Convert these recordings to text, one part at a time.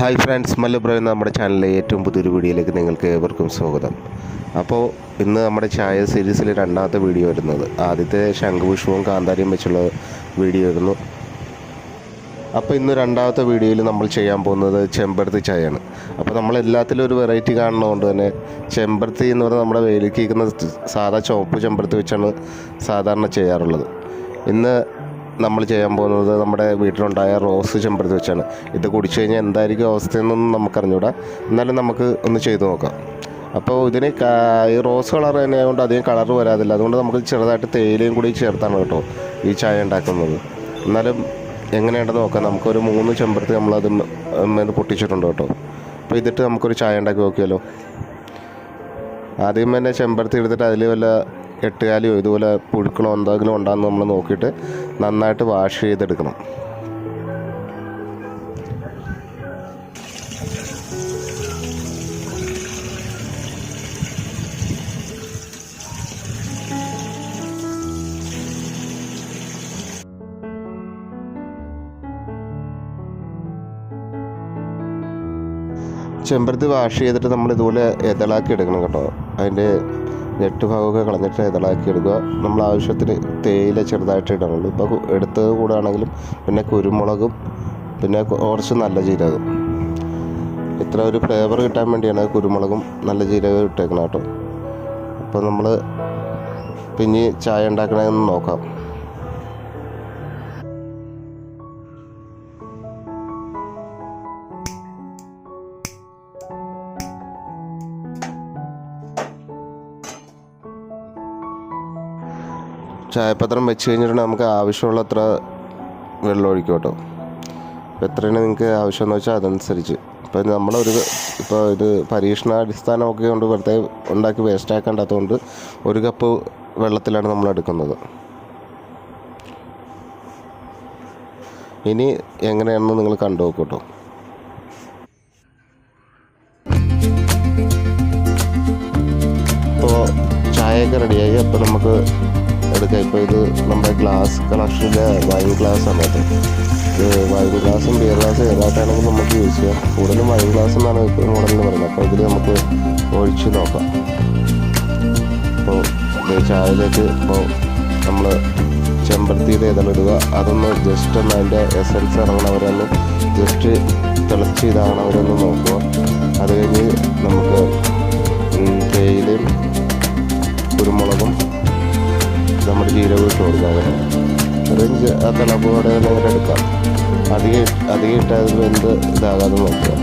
Hi friends മല്ലബ്രോ എന്ന നമ്മുടെ ചാനലിലെ ഏറ്റവും പുതിയൊരു വീഡിയോയിലേക്ക് നിങ്ങൾക്ക് ഏവർക്കും സ്വാഗതം. അപ്പോൾ ഇന്ന് നമ്മുടെ ചായ സീരീസിലെ രണ്ടാമത്തെ വീഡിയോ വരുന്നത്. ആദ്യത്തെ ശംഖുപുഷ്പവും കാന്താരിയും വെച്ചുള്ള വീഡിയോ ആയിരുന്നു. അപ്പോൾ ഇന്ന് രണ്ടാമത്തെ വീഡിയോയിൽ നമ്മൾ ചെയ്യാൻ പോകുന്നത് ചെമ്പരത്തി ചായയാണ്. അപ്പോൾ നമ്മൾ എല്ലാത്തിലും ഒരു വെറൈറ്റി കാണുന്നതുകൊണ്ട് തന്നെ ചെമ്പരത്തി എന്ന് പറഞ്ഞാൽ നമ്മുടെ വേലിക്ക് സാധാ ചുവപ്പ് ചെമ്പരത്തി വെച്ചാണ് സാധാരണ ചെയ്യാറുള്ളത്. ഇന്ന് നമ്മൾ ചെയ്യാൻ പോകുന്നത് നമ്മുടെ വീട്ടിലുണ്ടായ റോസ് ചെമ്പരത്തി വെച്ചാണ്. ഇത് കുടിച്ചു കഴിഞ്ഞാൽ എന്തായിരിക്കും അവസ്ഥയെന്നൊന്നും നമുക്കറിഞ്ഞൂടാ. എന്നാലും നമുക്ക് ഒന്ന് ചെയ്തു നോക്കാം. അപ്പോൾ ഇതിന് ഈ റോസ് കളർ തന്നെ ആയതുകൊണ്ട് അധികം കളർ വരാതില്ല. അതുകൊണ്ട് നമുക്ക് ചെറുതായിട്ട് തേയിലയും കൂടി ചേർത്താണ് കേട്ടോ ഈ ചായ ഉണ്ടാക്കുന്നത്. എന്നാലും എങ്ങനെയുണ്ടെന്ന് നോക്കാം. നമുക്കൊരു മൂന്ന് ചെമ്പരത്തി നമ്മളത് പൊട്ടിച്ചിട്ടുണ്ട് കേട്ടോ. അപ്പോൾ ഇതിട്ട് നമുക്കൊരു ചായ ഉണ്ടാക്കി നോക്കിയാലോ. ആദ്യം തന്നെ ചെമ്പരത്തി എടുത്തിട്ട് അതിൽ വല്ല എട്ടുകാലിയോ ഇതുപോലെ പുഴുക്കളോ എന്തെങ്കിലും ഉണ്ടാകുന്ന നമ്മൾ നോക്കിയിട്ട് നന്നായിട്ട് വാഷ് ചെയ്തെടുക്കണം. ചെമ്പരത്തി വാഷ് ചെയ്തിട്ട് നമ്മൾ ഇതുപോലെ ഇതളാക്കി എടുക്കണം കേട്ടോ. അതിന്റെ നെറ്റ് ഭാഗമൊക്കെ കളഞ്ഞിട്ട് ഇതളാക്കി എടുക്കുക നമ്മൾ ആവശ്യത്തിന് തേയില ചെറുതായിട്ട് ഇടാനുള്ളൂ ഇപ്പോൾ എടുത്തത് കൂടാണെങ്കിലും പിന്നെ കുരുമുളകും പിന്നെ കുറച്ച് നല്ല ജീരകം. ഇത്ര ഒരു ഫ്ലേവർ കിട്ടാൻ വേണ്ടിയാണ് കുരുമുളകും നല്ല ജീരകം ഇട്ടേക്കണം കേട്ടോ. അപ്പോൾ നമ്മൾ പിന്നെ ചായ ഉണ്ടാക്കണമെന്ന് നോക്കാം. ചായപത്രം വെച്ച് കഴിഞ്ഞിട്ടുണ്ടെങ്കിൽ നമുക്ക് ആവശ്യമുള്ള അത്ര വെള്ളം ഒഴിക്കും കേട്ടോ. അപ്പോൾ എത്രയാണ് നിങ്ങൾക്ക് ആവശ്യമെന്ന് വെച്ചാൽ അതനുസരിച്ച്. ഇപ്പോൾ നമ്മളൊരു ഇപ്പോൾ ഇത് പരീക്ഷണാടിസ്ഥാനമൊക്കെ കൊണ്ട് വെറുതെ ഉണ്ടാക്കി വേസ്റ്റ് ആക്കേണ്ടാത്തതുകൊണ്ട് ഒരു കപ്പ് വെള്ളത്തിലാണ് നമ്മൾ എടുക്കുന്നത്. ഇനി എങ്ങനെയാണെന്ന് നിങ്ങൾ കണ്ടു നോക്കൂട്ടോ ഇപ്പോൾ ചായയൊക്കെ റെഡിയായി അപ്പോൾ നമുക്ക് എടുക്കാം. ഇപ്പോൾ ഇത് നമ്മുടെ ഗ്ലാസ് കളക്ഷന്റെ വൈൻ ഗ്ലാസ് ആണത് ഇത് വൈൻ ഗ്ലാസും ബിയർ ഗ്ലാസും ഏതായിട്ടാണെങ്കിലും നമുക്ക് യൂസ് ചെയ്യാം? കൂടുതലും വൈൻ ഗ്ലാസ് എന്നാണ് ഇപ്പോൾ മോഡലിന് പറയുന്നത്. അപ്പോൾ ഇതിൽ നമുക്ക് ഒഴിച്ച് നോക്കാം. അപ്പോൾ ചായയിലേക്ക് ഇപ്പോൾ നമ്മൾ ചെമ്പരത്തിയുടെ ഇതളിടുക അതൊന്ന് ജസ്റ്റ് ഒന്ന് അതിന്റെ എസൻസ് ഇറങ്ങണവരൊന്ന് ജസ്റ്റ് തിളച്ച് ഇതാകണവരൊന്ന് നോക്കുക. അത് കഴിഞ്ഞ് നമുക്ക് തേയിലയും കുരുമുളകും നമ്മുടെ ജീരകം ഇട്ട് കൊടുക്കാം ജ- ആ തിളപ്പോടെ നേരെ എടുക്കാം. അധികം അധികം ഇട്ടാൽ വെന്ത് ഇതാകാതെ നോക്കുക.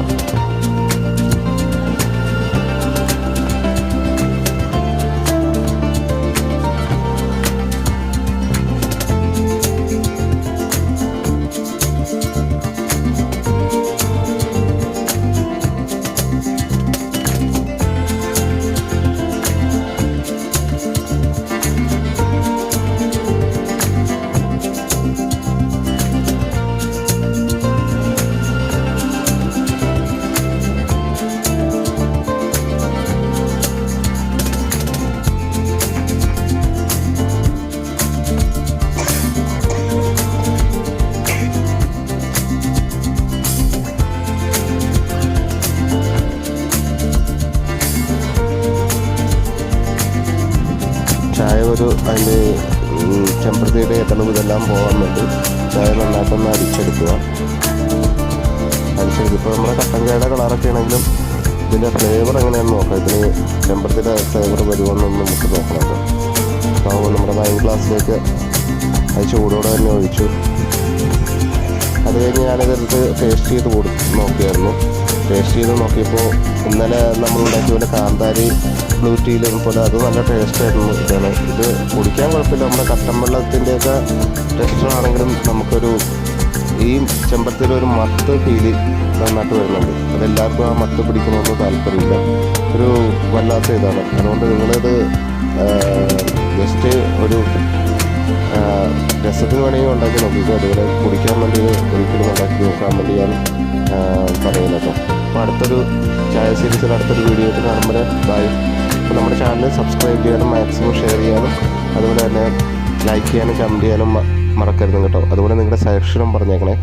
ചായ ഒരു അതിന്റെ ചെമ്പ്രതിയുടെ എത്തളവ് ഇതെല്ലാം പോകാൻ വേണ്ടി ചായ നന്നായിട്ടൊന്ന് അരിച്ചെടുക്കുക അരിച്ചെടുക്കുക ഇപ്പോൾ നമ്മുടെ കട്ടൻ ചായയുടെ കളറൊക്കെ ആണെങ്കിലും ഇതിന്റെ ഫ്ലേവർ എങ്ങനെയാണെന്ന് നോക്കാം. ഇതിന് ചെമ്പരത്തിയുടെ ഫ്ലേവർ വരുമോയെന്നൊന്ന് നമുക്ക് നോക്കണം. അപ്പോൾ നമ്മുടെ വൈൻ ഗ്ലാസ്സിലേക്ക് അത് ചൂടോടെ തന്നെ ഒഴിച്ചു. അത് കഴിഞ്ഞ് ഞാനിതെടുത്ത് ടേസ്റ്റ് ചെയ്ത് കൊടുത്ത് നോക്കിയായിരുന്നു. ടേസ്റ്റ് ചെയ്ത് നോക്കിയപ്പോൾ ഇന്നലെ നമ്മൾ ഉണ്ടാക്കിയ കാന്താരി ബ്ലൂ ടീയിലും പോലെ അത് നല്ല ടേസ്റ്റ് ആയിരുന്നു. ഇതാണ്. ഇത് കുടിക്കാൻ കുഴപ്പമില്ല. നമ്മുടെ കട്ടൻ വെള്ളത്തിന്റെയൊക്കെ ആണെങ്കിലും നമുക്കൊരു ഈ ചെമ്പരത്തിയിൽ ഒരു മത്ത് ഫീൽ നന്നായിട്ട് വരുന്നുണ്ട്. അതെല്ലാവർക്കും ആ മത്ത് പിടിക്കണമെന്ന് താല്പര്യമില്ല. ഒരു വല്ലാത്ത ഇതാണ്. അതുകൊണ്ട് നിങ്ങളിത് ജസ്റ്റ് ഒരു രസത്തിന് വേണമെങ്കിൽ ഉണ്ടാക്കി നോക്കിക്കോ. അതുപോലെ കുടിക്കാൻ വേണ്ടി ഒരിക്കലും ഉണ്ടാക്കി നോക്കാൻ വേണ്ടി ഞാൻ പറയുന്നത് കേട്ടോ. അപ്പോൾ അടുത്തൊരു ചായ സീരീസിൽ അടുത്തൊരു വീഡിയോ കാണുമ്പോൾ ബൈ അപ്പോൾ നമ്മുടെ ചാനൽ സബ്സ്ക്രൈബ് ചെയ്യാനും മാക്സിമം ഷെയർ ചെയ്യാനും അതുപോലെ തന്നെ ലൈക്ക് ചെയ്യാനും കമന്റ് ചെയ്യാനും മറക്കരുത് കേട്ടോ. അതുപോലെ നിങ്ങളുടെ സജഷനും പറഞ്ഞേക്കണേ.